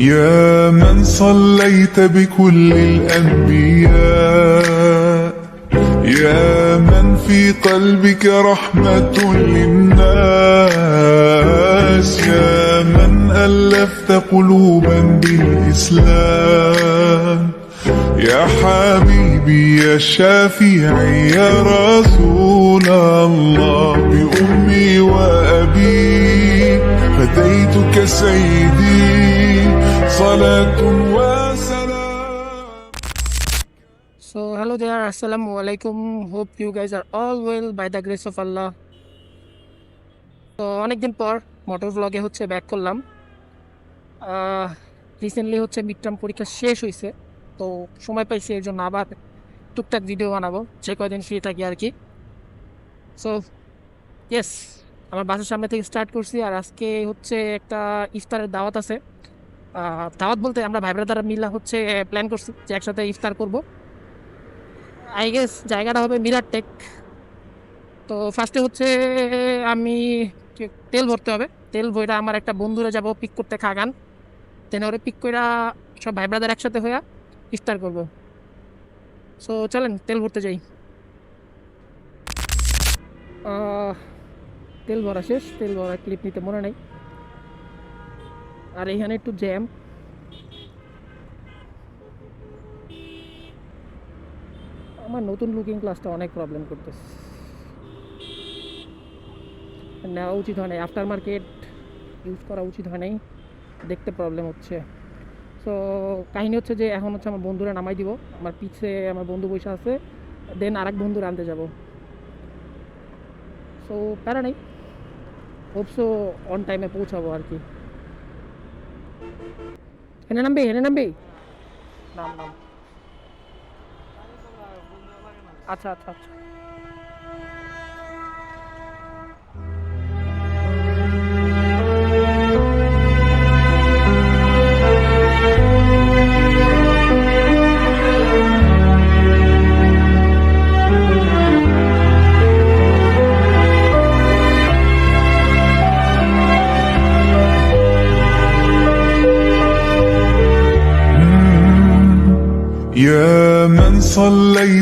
يا من صليت بكل الأنبياء يا من في قلبك رحمة للناس يا من ألفت قلوبا بالإسلام. يا حبيبي يا شافعي يا رسول الله بأمي وأبي فديتك سيدي. So hello there, assalamu alaikum. Hope you guys are all well by the grace of Allah. তো অনেকদিন পর motor ব্লগে হচ্ছে back করলাম। রিসেন্টলি হচ্ছে মিড টার্ম পরীক্ষা শেষ হয়েছে তো সময় পাইছি এর জন্য আবার টুকটাক ভিডিও বানাবো। যে কয়দিন ফ্রি থাকি আর কি। সো ইয়েস আমার বাসার সামনে থেকে স্টার্ট করছি। আর আজকে হচ্ছে একটা ইফতারের দাওয়াত আছে। দাওয়াত বলতে আমরা ভাই ব্রাদার মিলা হচ্ছে প্ল্যান করছি যে একসাথে ইফতার করব। আই গেস জায়গাটা হবে মিরার টেক তো ফার্স্টে হচ্ছে, আমি তেল ভরতে হবে। তেল ভইরা আমার একটা বন্ধুরা যাব পিক করতে খাগান। তেন ওরে পিক কইরা সব ভাই ব্রাদার একসাথে হইয়া ইফতার করব। সো চলেন, তেল ভরতে যাই। তেল ভরা শেষ। তেল ভরা ক্লিপ নিতে মনে নেই। আর এখানে একটু জ্যাম আমার নতুন লুকিং ক্লাসটা অনেক প্রবলেম করতেছে। নেওয়া উচিত হয় নাই। আফটার মার্কেট ইউজ করা উচিত হয় নাই। দেখতে প্রবলেম হচ্ছে। সো কাহিনী হচ্ছে যে এখন হচ্ছে আমার বন্ধুরা নামাই দিব। আমার পিছে আমার বন্ধু বসে আছে। দেন আরেক বন্ধুরা আনতে যাব। সো প্যারা নেই। হোপসো অন টাইমে পৌঁছাবো আর কি। হেনে নামবি হেনে নামবি নাম নাম আচ্ছা আচ্ছা আচ্ছা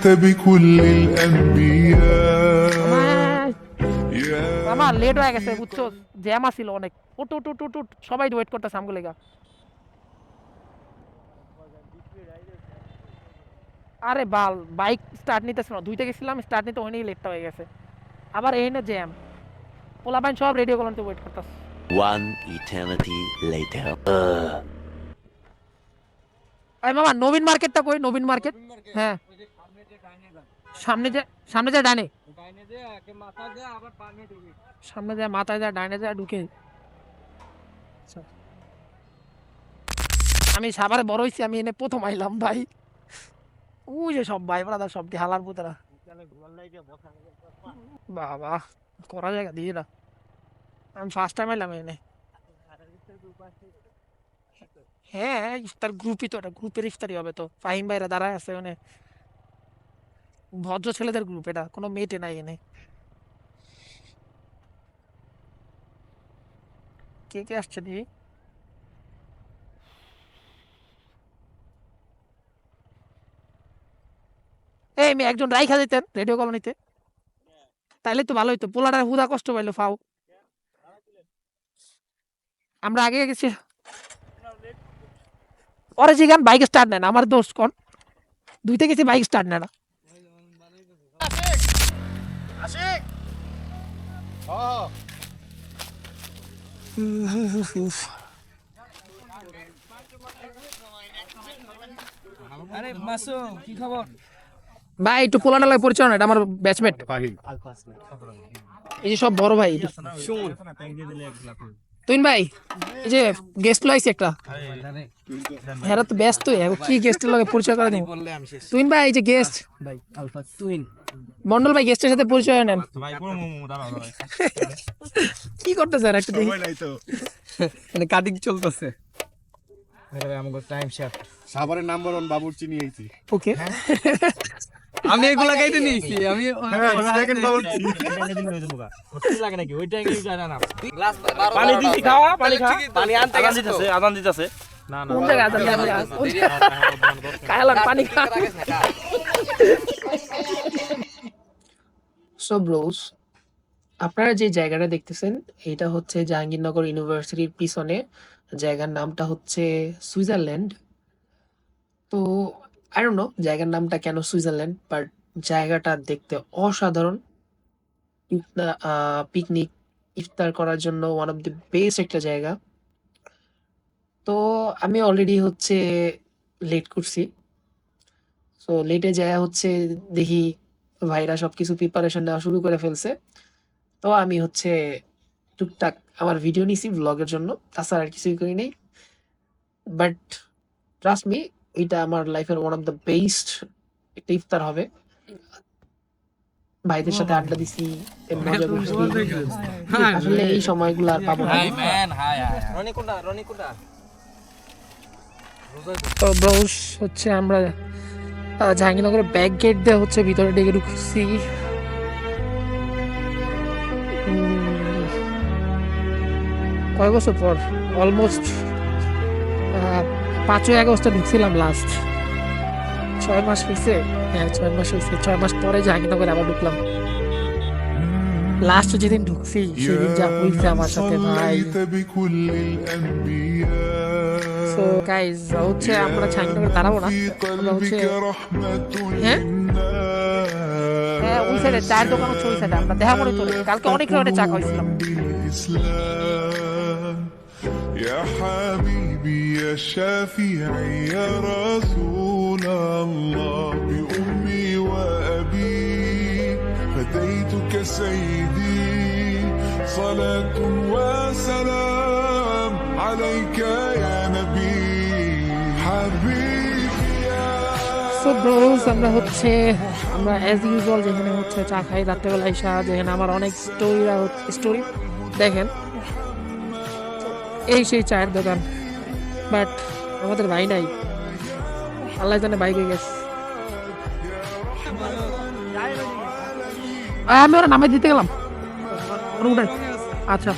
بكل الأنبياء يا আমার লেট হয়ে গেছে বুঝছো জ্যাম আছিল অনেক উঠ উঠ উঠ উঠ উঠ সবাই ওয়েট করতেছে আমগুলো লেগা আরে বাল বাইক স্টার্ট নিতেছিল না ধুইতে গেছিলাম স্টার্ট নিতে ওখানেই লেটটা হয়ে গেছে আবার এই না জ্যাম পোলাপাইন সব রেডিও কলমতে ওয়েট করতেছে One eternity later. আরে মামা নবীন মার্কেটটা কই নবীন মার্কেট হ্যাঁ সামনে যে সামনে যে ডানে সামনে যায় মাথায় যায় ডানে যায় ঢুকে। আচ্ছা। আমি সাভারে বড় হয়েছি আমি এনে প্রথম আইলাম ভাই। যে সব ভাই ব্রাদার সব হালার পুতরা। বাবা করা জায়গা দিয়ে না। আমি ফার্স্ট টাইম এলাম এনে। হ্যাঁ ইফতার গ্রুপই তো এটা গ্রুপের ইফতারি হবে তো। ফাহিম ভাইরা দাঁড়ায় আছে মানে ভদ্র ছেলেদের গ্রুপ এটা কোনো মেয়েটে নাই এনে। কে কে আসছে দি এই, আমি একজন রাইখা দিতেন রেডিও কলোনিতে তাইলে তো ভালো হইতো, পোলাটার হুদা কষ্ট পাইলো ফাও আমরা আগে গেছি। ওরে জিগান বাইক স্টার্ট নেয় না, আমার দোষ কোন। দুইতে গেছি বাইক স্টার্ট নেয় না। আরে মাসু কি খবর? ভাই একটু পোলাটা লাগে পরিচয় না এটা আমার ব্যাচমেট এই যে সব বড় ভাই তুই ভাই এই যে গেস্ট লাইছি একটা। হ্যাঁ তো ব্যস্ত কি গেস্টের লগে পরিচয় করে দিন তুই ভাই এই যে গেস্ট ভাই আলফা তুইন মন্ডল ভাই গেস্টের সাথে পরিচয় নেন। কি করতেছে আর একটু দেখি? মানে কাটিং চলতেছে। টাইম সাভারের নাম্বার ওয়ান বাবুর চিনি আইছি ওকে আমি এগুলা গাইতে নিয়েছি আমি পানি দিছি খাওয়া পানি খা পানি আনতে গেছে আদান দিতেছে না না কোন জায়গায় আছেন ক্যামেরা কায়ালার পানি খা সো ব্রোস আপনারা যে জায়গাটা দেখতেছেন এটা হচ্ছে জাহাঙ্গীরনগর ইউনিভার্সিটির পিছনে। জায়গার নামটা হচ্ছে সুইজারল্যান্ড। তো আই ডোন্ট নো জায়গার নামটা কেন সুইজারল্যান্ড বাট জায়গাটা দেখতে অসাধারণ। পিকনিক ইফতার করার জন্য ওয়ান অফ দি বেস্ট একটা জায়গা। তো আমি অলরেডি হচ্ছে লেট করছি। সো লেটে যায় হচ্ছে দেখি ভাইরা সবকিছু প্রিপারেশন নেওয়া শুরু করে ফেলছে। তো আমি হচ্ছে টুকটাক আমার ভিডিও নিছি ব্লগের জন্য, তাছাড়া আর কিছুই করি নেই। বাট ট্রাস্ট মি এটা আমার লাইফের ওয়ান অফ দ্য বেস্ট একটা ইফতার হবে। ভাইদের সাথে আড্ডা দিছি মজা করছি। আসলে এই সময়গুলো আর পাবো না। তো ব্রোস হচ্ছে আমরা আহ, জাহাঙ্গীরনগরের ব্যাক গেট দিয়ে হচ্ছে ভিতরে ডেকে ঢুকছি। কয় বছর পর? অলমোস্ট পাঁচই আগস্টে ঢুকছিলাম লাস্ট ছয় মাস হয়েছে হ্যাঁ ছয় মাস হয়েছে ছয় মাস পরে জাহাঙ্গীরনগর আবার ঢুকলাম। লাস্ট যেদিন ঢুকছি, সেদিন যা হয়েছে আমার সাথে ভাই। সো গাইজ হচ্ছে, আমরা জাহাঙ্গীরনগর দাঁড়াবো না। আমরা হচ্ছে হ্যাঁ? হ্যাঁ কালকে অনেক রকমের بالإسلام يا حبيبي يا شافعي يا رسول الله بأمي وأبي فديتك سيدي صلاة وسلام عليك يا نبي حبيبي يا সো ব্রোস আমরা হচ্ছে আমরা অ্যাজ ইউজুয়াল যেখানে হচ্ছে চা খাই রাত্রেবেলা এসা যেখানে আমার অনেক স্টোরিরা স্টোরি দেখেন এই সেই চায়ের দোকান বাট আমাদের ভাই নাই। আল্লাহ জানে বাইকে গেছে। আমি ওরা নামে দিতে গেলাম। আচ্ছা।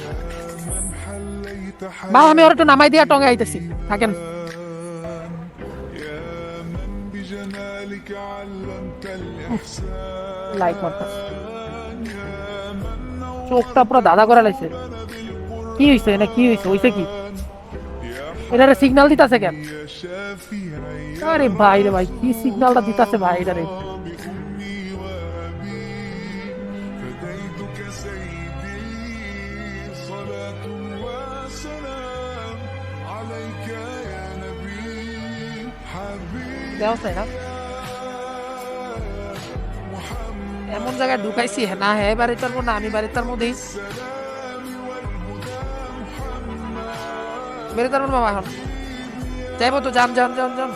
বা আমি ওরা একটু নামাই দিয়ে টঙ্গে আইতেছি। থাকেন। লাইক চোখটা পুরো দাদা করা লাগছে কি হয়েছে না কি হয়েছে হয়েছে কি? এটারে সিগন্যাল দিতাছে কেন? আরে ভাই রে ভাই, কি সিগন্যালটা দিতাছে ভাই এটা রে এমন জায়গায় ঢুকাইছি হ্যাঁ না হ্যাঁ বাড়িটার মধ্যে আমি বাড়িটার মধ্যে বেড়ে তার মামা এখন। যাইবো তো যান যান যান যান।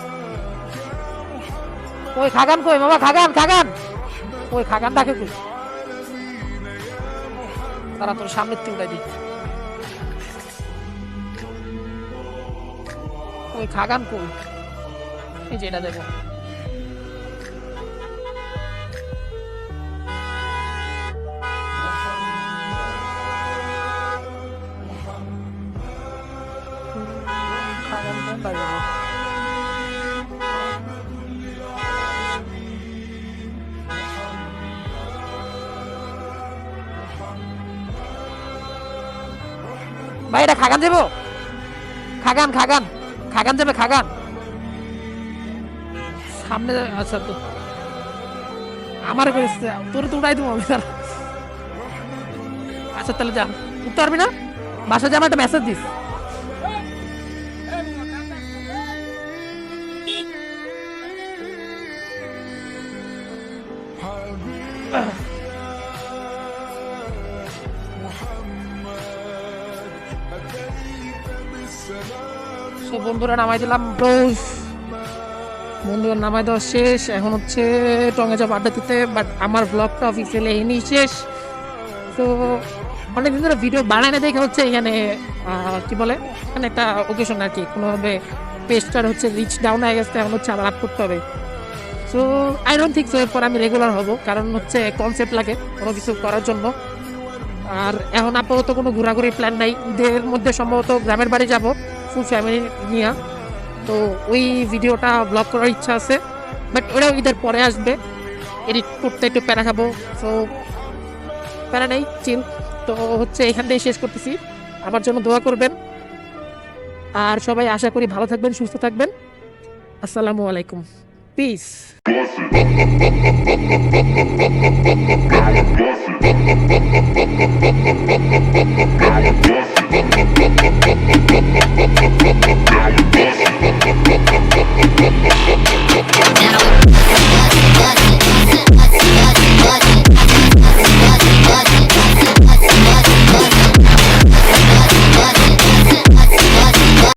ওই খাগান কই? মামা খাগান খাগান ওই খাগান ডাকে কই? তারা তোর সামনের থেকে উঠাই ওই খাগান কই? এই যে এটা দেখো। কোন ভাই এটা খাগান যাব? খাগান খাগান খাগান যাবে, খাগান। সামনে আচ্ছা তো আমার করেছে তোর তো উঠাই দেবো আমি। আচ্ছা তাহলে যা। উঠতে পারবি না? বাসা যা, আমার একটা মেসেজ দিস। সো বন্ধুরা নামাই দিলাম ব্রোস বন্ধুরা নামাই দেওয়া শেষ। এখন হচ্ছে টঙ্গে যাব আড্ডা দিতে বাট আমার ব্লগটা অফিসিয়ালি এখানেই শেষ। তো অনেকদিন ধরে ভিডিও বানায় না দেখে হচ্ছে এখানে কি বলে মানে একটা ওকেশন আর কি। কোনোভাবে পেজটার হচ্ছে রিচ ডাউন হয়ে গেছে, এখন হচ্ছে আবার আপ করতে হবে। So I don't think so এরপর আমি রেগুলার হব, কারণ হচ্ছে কনসেপ্ট লাগে কোনো কিছু করার জন্য। আর এখন আপাতত কোনো ঘোরাঘুরি প্ল্যান নাই। ঈদের মধ্যে সম্ভবত গ্রামের বাড়ি যাব। ফুল ফ্যামিলি নিয়ে। তো ওই ভিডিওটা ব্লগ করার ইচ্ছা আছে বাট ওরা ঈদের পরে আসবে। এডিট করতে একটু প্যারা খাব তো প্যারা নেই চিল তো হচ্ছে এখান থেকে শেষ করতেছি। আমার জন্য দোয়া করবেন। আর সবাই আশা করি ভালো থাকবেন, সুস্থ থাকবেন। আসসালামু আলাইকুম। Piece down